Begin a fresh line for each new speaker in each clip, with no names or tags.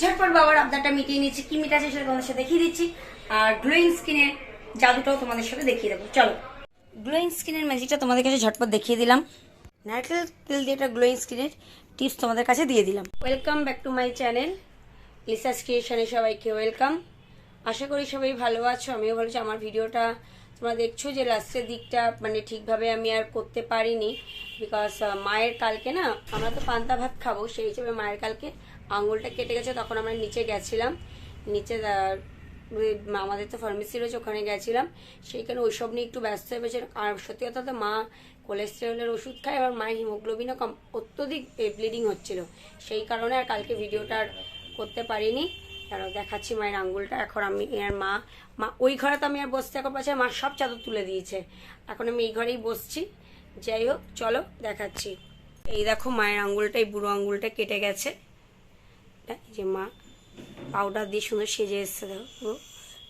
ঝটপট বাবার আবদারটা মিটিয়ে নিচ্ছি, কি মিটাচ্ছে সেটা তোমাদের সাথে দেখিয়ে দিচ্ছি। আর গ্লোয়িং স্কিনের জাদুটাও তোমাদের সাথে দেখিয়ে দেবো। চলো। গ্লোয়িং স্কিনের ম্যাজিকটা তোমাদের কাছে ঝটপট দেখিয়ে দিলাম। নারকেল তেল দিয়ে একটা গ্লোয়িং স্কিনের টিপস তোমাদের কাছে দিয়ে দিলাম। Welcome back to my channel Lisa's ক্রিয়েশনে সবাইকে ওয়েলকাম আশা করি সবাই ভালো আছো, আমিও ভালো আছি। আমার ভিডিওটা তোমরা দেখছ যে লাস্টের দিকটা মানে ঠিকভাবে আমি আর করতে পারিনি। বিকজ মায়ের কালকে না, আমরা তো পান্তা ভাত খাব, সেই হিসেবে মায়ের কালকে আঙুলটা কেটে গেছে তখন আমরা নিচে গেছিলাম। নিচে আমাদের তো ফার্মেসি রয়েছে ওখানে গেছিলাম। সেইখানে ওইসব নিয়ে একটু ব্যস্ত হয়ে পড়েছে আর সত্যি কথা তো মা কোলেস্টেরলের ওষুধ খায় এবার মায়ের হিমোগ্লোবিনও কম অত্যধিক ব্লিডিং হচ্ছিল। সেই কারণে আর কালকে ভিডিওটা আর করতে পারিনি। দাঁড়াও দেখাচ্ছি মায়ের আঙ্গুলটা এখন আমি আর মা মা ওই ঘরে তো আমি আর বসতে এখন না, মা সব চাদর তুলে দিয়েছে। এখন আমি এই ঘরেই বসছি। যাই হোক চলো দেখাচ্ছি। এই দেখো মায়ের আঙ্গুলটা এই বুড়ো আঙ্গুলটা কেটে গেছে। এই যে মা পাউডার দিয়ে সুন্দর সেজে এসছে দেখো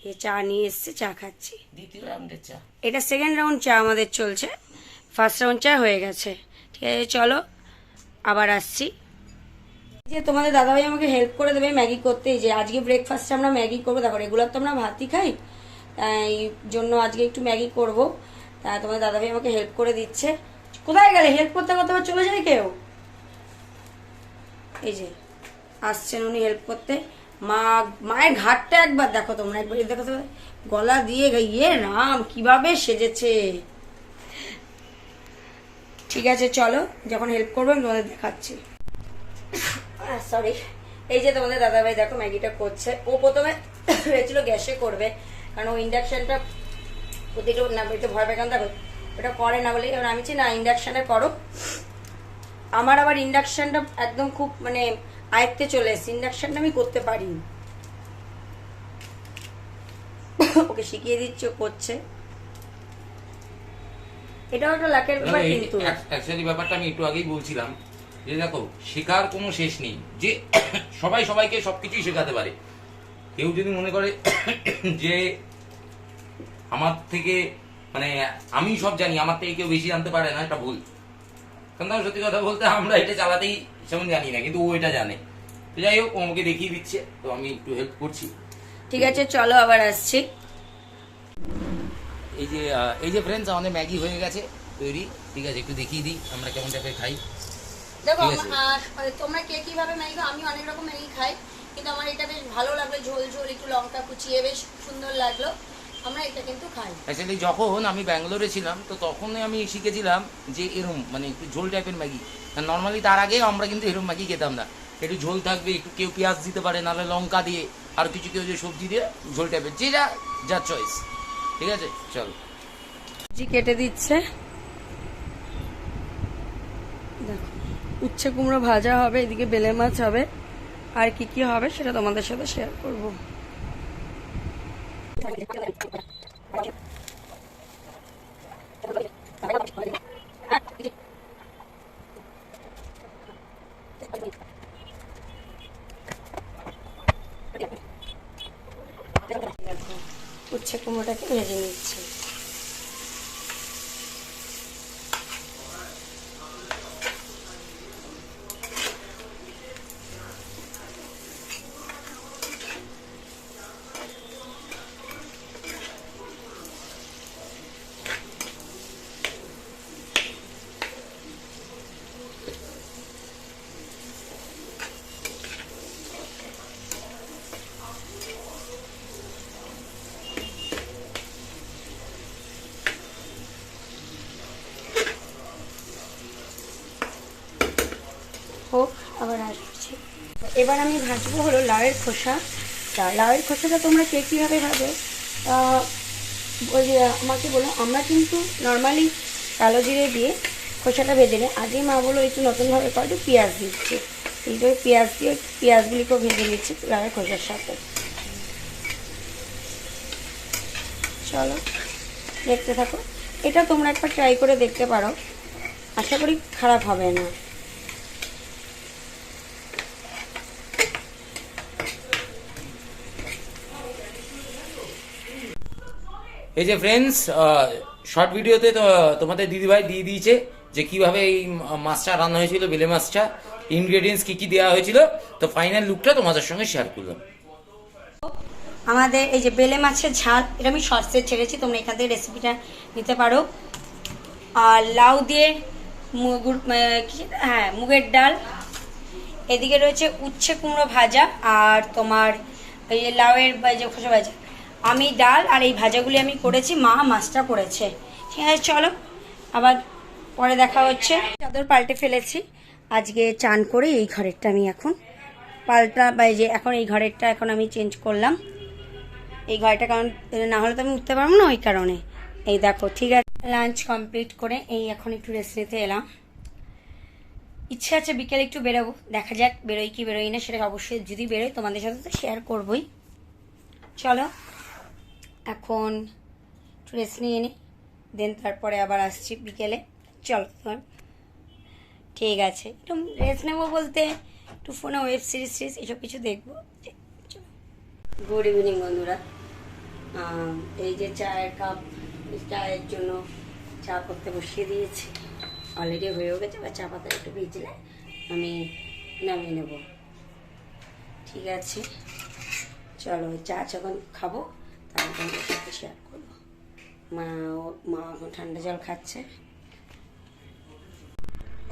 এই চা নিয়ে এসছে চা খাচ্ছি।
দ্বিতীয় রাউন্ডের চা।
এটা সেকেন্ড রাউন্ড চা আমাদের চলছে ফার্স্ট রাউন্ড চা হয়ে গেছে। ঠিক আছে চলো আবার আসছি। যে তোমাদের দাদাভাই আমাকে হেল্প করে দেবে ম্যাগি করতে যে আজকে ব্রেকফাস্টে আমরা ম্যাগি করব। দেখো রেগুলার তো আমরা ভাতই খাই তাই জন্য আজকে একটু ম্যাগি করব। তা তোমাদের দাদাভাই আমাকে হেল্প করে দিচ্ছে। কোথায় গেলে? হেল্প করতে করতে চলে যায় কেউ? এই যে। আসছেন উনি হেল্প করতে। মা, মায়ের ঘাটটা একবার দেখো তোমরা, একবার দেখো তো গলা দিয়ে ইয়ে রাম, কীভাবে সেজেছে। ঠিক আছে, চলো, যখন হেল্প করব আমি তোমাদের দেখাচ্ছি। সরি এই যে তোমাদের দাদাভাই, দেখো ম্যাগিটা করছে। ও প্রথমে ভেবেছিল গ্যাসে করবে, কারণ ও ইন্ডাকশানটা প্রতিটা না, একটু ভয় পেকান দেখো, ওটা করে না বলে আমি চাই না ইন্ডাকশানে করো। আমার আবার ইন্ডাকশানটা একদম খুব মানে আয়ত্তে চলে এসেছে ইন্ডাকশনটা আমি করতে পারি ওকে শিখিয়ে দিচ্ছে করছে। এটাও একটা লাকের ব্যাপার কিন্তু।
অ্যাকচুয়ালি ব্যাপারটা আমি একটু আগেই বলছিলাম যে দেখো শেখার কোনো শেষ নেই। যে সবাই সবাইকে সবকিছুই শেখাতে পারে। কেউ যদি মনে করে যে আমার থেকে মানে আমি সব জানি আমার থেকে কেউ বেশি জানতে পারে না এটা ভুল। কারণ সত্যি কথা বলতে আমরা এটা চালাতেই সেমন জানি না কিন্তু ও এটা জানে। তো যাই হোক ও আমাকে দেখিয়ে দিচ্ছে তো আমি একটু হেল্প করছি।
ঠিক আছে চলো আবার আসছি।
এই যে এই যে ফ্রেন্ডস আমাদের ম্যাগি হয়ে গেছে তৈরি। ঠিক আছে একটু দেখিয়ে দিই আমরা কেমন টাইপের খাই।
দেখো তোমরা কে কীভাবে ম্যাগি খাও? আমি অনেক রকম ম্যাগি খাই কিন্তু আমার এটা বেশ ভালো লাগল ঝোল ঝোল একটু লঙ্কা কুচিয়ে বেশ সুন্দর লাগল। আমরা এটা কিন্তু খাই।
অ্যাকচুয়ালি যখন আমি ব্যাঙ্গালোরে ছিলাম তো তখনই আমি শিখেছিলাম যে এরম মানে একটু ঝোল টাইপের ম্যাগি। নর্মালি তার আগে আমরা কিন্তু এরম ম্যাগি খেতাম না। একটু ঝোল থাকবে একটু কেউ পেঁয়াজ দিতে পারে নাহলে লঙ্কা দিয়ে আর কিছু কেউ যে সবজি দিয়ে ঝোল টাইপের যে যা যার চয়েস ঠিক আছে? চল।
সবজি কেটে দিচ্ছে। দেখো উচ্ছে কুমড়ো ভাজা হবে এদিকে বেলে মাছ হবে। আর কি কি হবে সেটা তোমাদের সাথে শেয়ার করব। উচ্ছে কুমড়োটাকে ভেজে নিচ্ছি হোক আবার আসছি এবার আমি ভাজবো হলো লাউয়ের খোসা। তা লাউয়ের খোসাটা তোমরা কে কীভাবে আহ, ওই আমাকে বলো আমরা কিন্তু নর্মালি কালো জিরে দিয়ে খোসাটা ভেজে নিই। আজকে মা বলো একটু নতুনভাবে করে পেঁয়াজ দিচ্ছে। এইটাই পেঁয়াজ দিয়ে পেঁয়াজগুলিকেও ভেজে নিচ্ছি লাউয়ের খোসার সাথে। চলো দেখতে থাকো। এটা তোমরা একবার ট্রাই করে দেখতে পারো। আশা করি খারাপ হবে না।
এই যে ফ্রেন্ডস শর্ট ভিডিওতে তো, তোমাদের দিদিভাই দিয়ে দিয়েছে যে কীভাবে এই মাছটা রান্না হয়েছিল, বেলে মাছটা ইনগ্রেডিয়েন্টস কি কি দেওয়া হয়েছিল। তো ফাইনাল লুকটা তোমাদের সঙ্গে শেয়ার করলাম।
আমাদের এই যে বেলে মাছের ঝাল, এটা আমি শর্টসে ছেড়েছি, তোমরা এখান থেকে রেসিপিটা নিতে পারো। আর লাউ দিয়ে হ্যাঁ মুগের ডাল। এদিকে রয়েছে উচ্ছে কুমড়ো ভাজা, আর তোমার এই যে লাউয়ের যে খোসা ভাজা। আমি ডাল আর এই ভাজাগুলি আমি করেছি, মা মাছটা করেছে। ঠিক আছে, চলো। আবার পরে দেখা হচ্ছে। চাদর পাল্টে ফেলেছি। আজকে চান করে এই ঘরেরটা আমি এখন পাল্টা, বা যে এখন এই ঘরেরটা এখন আমি চেঞ্জ করলাম। এই ঘরটা কারণ না হলে তো আমি উঠতে পারব না ওই কারণে। এই দেখো, ঠিক আছে। লাঞ্চ কমপ্লিট করে এই এখন একটু রেস্ট নিতে এলাম। ইচ্ছে আছে বিকেলে একটু বেরোবো। দেখা যাক, বেরোই কি বেরোই না, সেটা অবশ্যই যদি বেরোই তোমাদের সাথে তো শেয়ার করবোই। চলো। এখন রেস্ট নিয়ে নিই দেন তারপরে আবার আসছি বিকেলে। চল ঠিক আছে। একটু রেস্ট নেব বলতে একটু ফোনে ওয়েব সিরিজ সিরিজ এসব কিছু দেখব। গুড ইভিনিং বন্ধুরা। এই যে চায়ের কাপ চায়ের জন্য চা করতে বসিয়ে দিয়েছি। অলরেডি হয়েও গেছে বা চা পাতা একটু ভিজলে আমি নামিয়ে নেব। ঠিক আছে। চলো, চা যখন খাব তোমাদের সাথে শেয়ার করব মা মা এখন ঠান্ডা জল খাচ্ছে।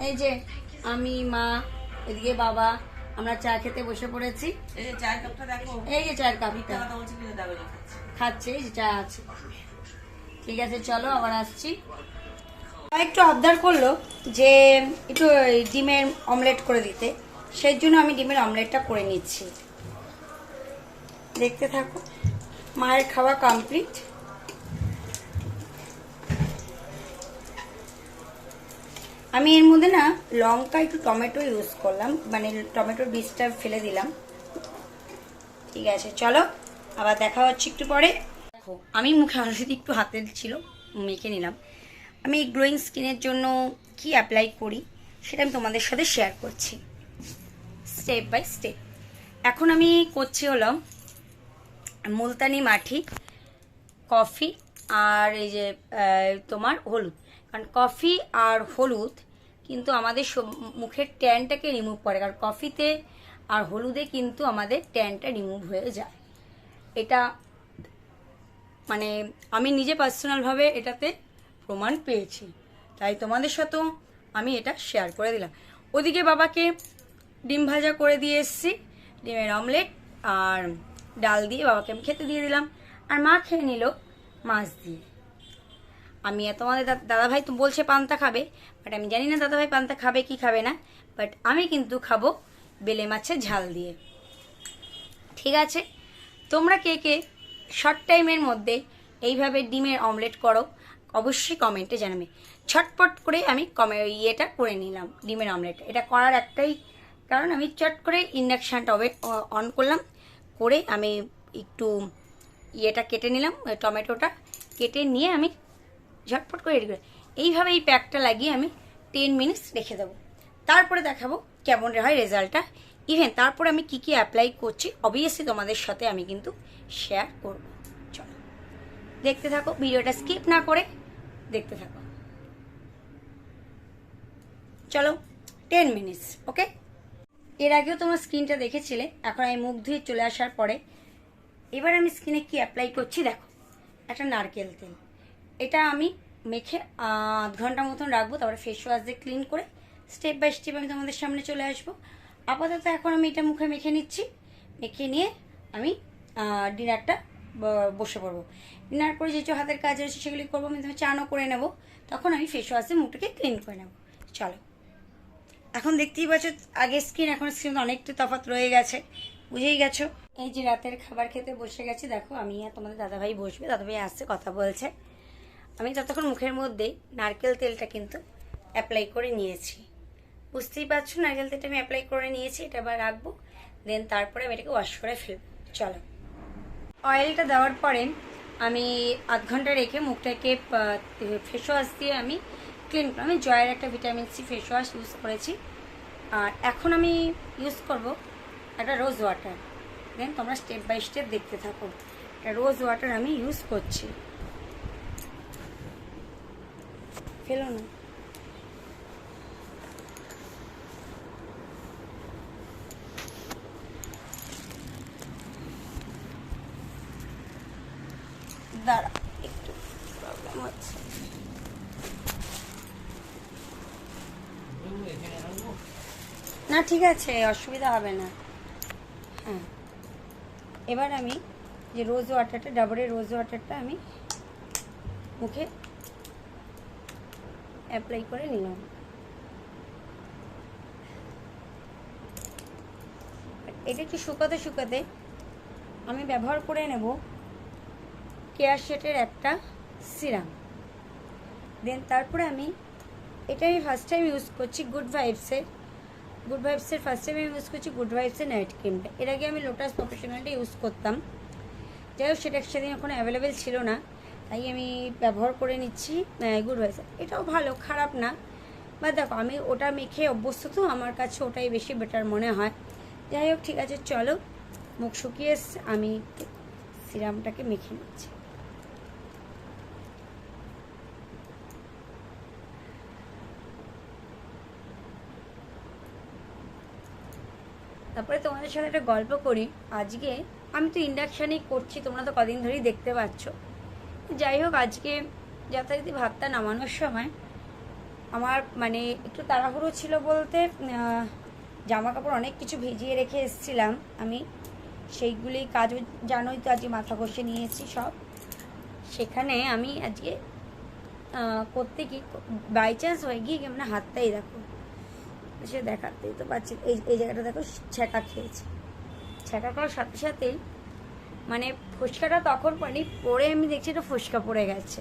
এই যে আমি মা এদিকে বাবা আমরা চা খেতে বসে পড়েছি।
এই যে চায়ের কাপটা দেখো।
এই যে চায়ের।
খাচ্ছে।
এই যে চা আছে। ঠিক আছে চলো আবার আসছি। একটু আবদার করল যে একটু ডিমের অমলেট করে দিতে। সেই জন্য আমি ডিমের অমলেটটা করে নিচ্ছি। দেখতে থাকো। মায়ের খাওয়া কমপ্লিট আমি এর মধ্যে না লঙ্কা একটু টমেটো ইউজ করলাম মানে টমেটোর বীজটা ফেলে দিলাম। ঠিক আছে, চলো, আবার দেখা হচ্ছে একটু পরে। দেখো, আমি মুখে অলরেডি একটু হাতে ছিল, মেখে নিলাম। আমি গ্লোয়িং স্কিনের জন্য কি অ্যাপ্লাই করি, সেটা আমি তোমাদের সাথে শেয়ার করছি। স্টেপ বাই স্টেপ এখন আমি করছি হলো মুলতানি মাটি কফি আর এই যে তোমার হলুদ। কারণ কফি আর হলুদ কিন্তু আমাদের মুখের ট্যানটাকে রিমুভ করে। কারণ কফিতে আর হলুদে কিন্তু আমাদের ট্যানটা রিমুভ হয়ে যায়। এটা মানে আমি নিজে পার্সোনালভাবে এটাতে প্রমাণ পেয়েছি। তাই তোমাদের সাথেও আমি এটা শেয়ার করে দিলাম। ওদিকে বাবাকে ডিম ভাজা করে দিয়ে এসেছি, ডিমের অমলেট আর ডাল দিয়ে বাবাকে আমি খেতে দিয়ে দিলাম। আর মা খেয়ে নিল মাছ দিয়ে। আমি তোমাদের দা- দাদাভাই তো বলছে পান্তা খাবে বাট আমি জানি না দাদাভাই পান্তা খাবে কি খাবে না বাট আমি কিন্তু খাব বেলে মাছের ঝাল দিয়ে। ঠিক আছে, তোমরা কে কে শর্ট টাইমের মধ্যে এইভাবে ডিমের অমলেট করো, অবশ্যই কমেন্টে জানাবে। ছটপট করে আমি কমে ইয়েটা করে নিলাম, ডিমের অমলেট এটা করার একটাই কারণ, আমি চট করে ইন্ডাকশানটা অন করলাম। করে আমি একটু ইয়েটা কেটে নিলাম টমেটোটা কেটে নিয়ে আমি ঝটপট করে রেডি করে, এইভাবে এই প্যাকটা লাগিয়ে আমি টেন মিনিটস রেখে দেবো। তারপরে দেখাবো কেমন হয় রেজাল্টটা। ইভেন তারপরে আমি কি কি অ্যাপ্লাই করছি অবভিয়াসলি তোমাদের সাথে আমি কিন্তু শেয়ার করব। চলো, দেখতে থাকো, ভিডিওটা স্কিপ না করে দেখতে থাকো। চলো টেন মিনিটস ওকে এর আগেও তোমার স্ক্রিনটা দেখেছিলে, এখন আমি মুখ ধুয়ে চলে আসার পরে এবার আমি স্কিনে কি অ্যাপ্লাই করছি দেখো, একটা নারকেল তেল। এটা আমি মেখে আধ ঘণ্টা মতন রাখব, তারপরে ফেস ওয়াশ দিয়ে ক্লিন করে স্টেপ বাই স্টেপ আমি তোমাদের সামনে চলে আসব। আপাতত এখন আমি এটা মুখে মেখে নিচ্ছি, মেখে নিয়ে আমি ডিনারটা বসে পড়ব। ডিনার করে যে হাতের কাজ রয়েছে সেগুলি করব, আমি চানও করে নেব, তখন আমি ফেস ওয়াশ দিয়ে মুখটাকে ক্লিন করে নেব। চলো। এখন দেখতেই পাচ্ছ, আগের স্কিন এখন স্কিন অনেকটা তফাৎ রয়ে গেছে। বুঝেই গেছো? এই যে রাতের খাবার খেতে বসে গেছি, দেখো আমি আর তোমাদের দাদাভাই বসবে, দাদাভাই আসছে, কথা বলছে। আমি ততক্ষণ মুখের মধ্যে নারকেল তেলটা কিন্তু অ্যাপ্লাই করে নিয়েছি। বুঝতেই পারছ, নারকেল তেলটা আমি অ্যাপ্লাই করে নিয়েছি, এটা আবার রাখব দেন তারপরে আমি এটাকে ওয়াশ করে ফেলব। চলো। অয়েলটা দেওয়ার পরে আমি আধ ঘণ্টা রেখে মুখটাকে ফেস ওয়াশ দিয়ে আমি ক্লিন আমি জয়ের একটা vitamin C face wash use করেছি। আর এখন আমি ইউজ করব একটা রোজ ওয়াটার দেন তোমরা স্টেপ বাই স্টেপ দেখতে থাকো। রোজ ওয়াটার আমি ইউজ করছি। ফেলো না। দাঁড়া, একটু প্রবলেম হচ্ছে। না, ঠিক আছে, অসুবিধা হবে না। হ্যাঁ। এবার আমি যে রোজ ওয়াটারটা ডাবরের রোজ ওয়াটারটা আমি মুখে অ্যাপ্লাই করে নিলাম। এটা একটু শুকাতে শুকাতে আমি ব্যবহার করে নেব কেয়ার শেটের একটা সিরাম দেন তারপরে আমি এটা আমি ফার্স্ট টাইম ইউজ করছি গুড ভাইবসের গুড ভাইবসের ফার্স্ট টাইম আমি ইউজ করছি গুড ভাইবসের নাইট ক্রিমটা এর আগে আমি লোটাস প্রফেশনালটা ইউজ করতাম। যাই হোক, সেটা সেদিন এখন অ্যাভেলেবেল ছিল না। তাই আমি ব্যবহার করে নিচ্ছি গুড ভাইবস এটাও ভালো, খারাপ না। বা দেখো, আমি ওটা মেখে অভ্যস্ত তো, আমার কাছে ওটাই বেশি বেটার মনে হয়। যাই হোক, ঠিক আছে, চলো। মুখ শুকিয়ে আমি সিরামটাকে মেখে নিচ্ছি তারপরে তোমাদের সাথে একটা গল্প করি। আজকে আমি তো ইন্ডাকশানেই করছি, তোমরা তো কদিন ধরেই দেখতে পাচ্ছ। যাই হোক, আজকে যথারীতি ভাতটা নামানোর সময় আমার মানে একটু তাড়াহুড়ো ছিল বলতে জামা কাপড় অনেক কিছু ভিজিয়ে রেখে এসেছিলাম আমি। সেইগুলি কাজও জানোই তো, আজকে মাথা ঘষে নিয়েছি সব। সেখানে আমি আজকে করতে কি বাই চান্স হয়ে গিয়ে মানে হাতটাই দেখো। সে দেখাতেই তো পাচ্ছি। এই এই জায়গাটা দেখো ছ্যাঁকা খেয়েছে। ছ্যাঁকা খাওয়ার সাথে সাথেই মানে ফুচকাটা তখন পানি পরে আমি দেখছি এটা ফুচকা পড়ে গেছে।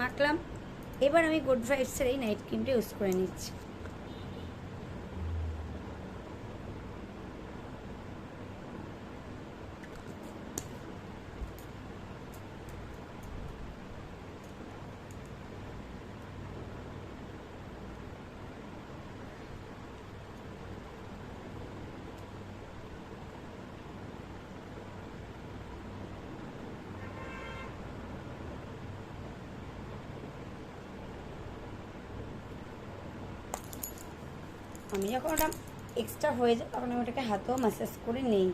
মাখলাম। এবার আমি গুড ভাইবসের এই নাইট ক্রিমটা ইউজ করে নিচ্ছি। আমি যখন ওটা এক্সট্রা হয়ে যায় তখন আমি ওটাকে হাতেও ম্যাসাজ করে নেই।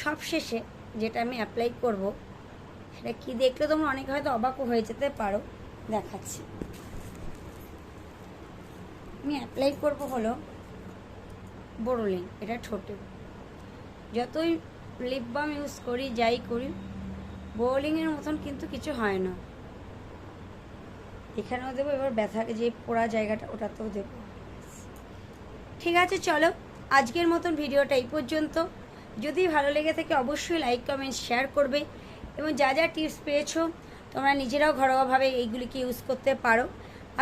সব শেষে যেটা আমি অ্যাপ্লাই করব, সেটা কি দেখলে তোমরা অনেক হয়তো অবাকও হয়ে যেতে পারো, দেখাচ্ছি। আমি অ্যাপ্লাই করব হলো বোরোলিন এটা ঠোঁটে। যতই লিপ বাম ইউজ করি, যাই করি বোরোলিংয়ের মতন কিন্তু কিছু হয় না। এখানেও দেবো, এবার ব্যথা যে পোড়া জায়গাটা, ওটাতেও দেবো। ঠিক আছে, চলো, আজকের মতন ভিডিওটা এই পর্যন্ত। যদি ভালো লেগে থাকে, অবশ্যই লাইক কমেন্ট শেয়ার করবে। এবং যা যা টিপস পেয়েছ, তোমরা নিজেরাও ঘরোয়াভাবে এইগুলিকে ইউজ করতে পারো।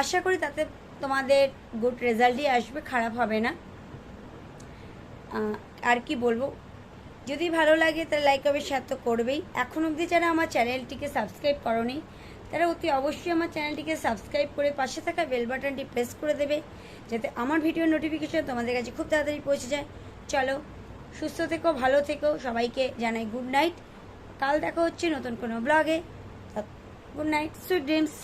আশা করি তাতে তোমাদের গুড রেজাল্টই আসবে, খারাপ হবে না। আর কি বলব? যদি ভালো লাগে তাহলে লাইক কমেন্ট শেয়ার তো করবেই। এখন অবধি যারা আমার চ্যানেলটিকে সাবস্ক্রাইব করনি, তারা অতি অবশ্যই আমার চ্যানেলটিকে সাবস্ক্রাইব করে পাশে থাকা বেল বাটনটি প্রেস করে দেবে, যাতে আমার ভিডিও নোটিফিকেশন তোমাদের কাছে খুব তাড়াতাড়ি পৌঁছে যায়। চলো, সুস্থ থেকো, ভালো থেকো, সবাইকে জানাই গুড নাইট কাল দেখা হচ্ছে নতুন কোনো ব্লগে গুড নাইট সুইট ড্রিমস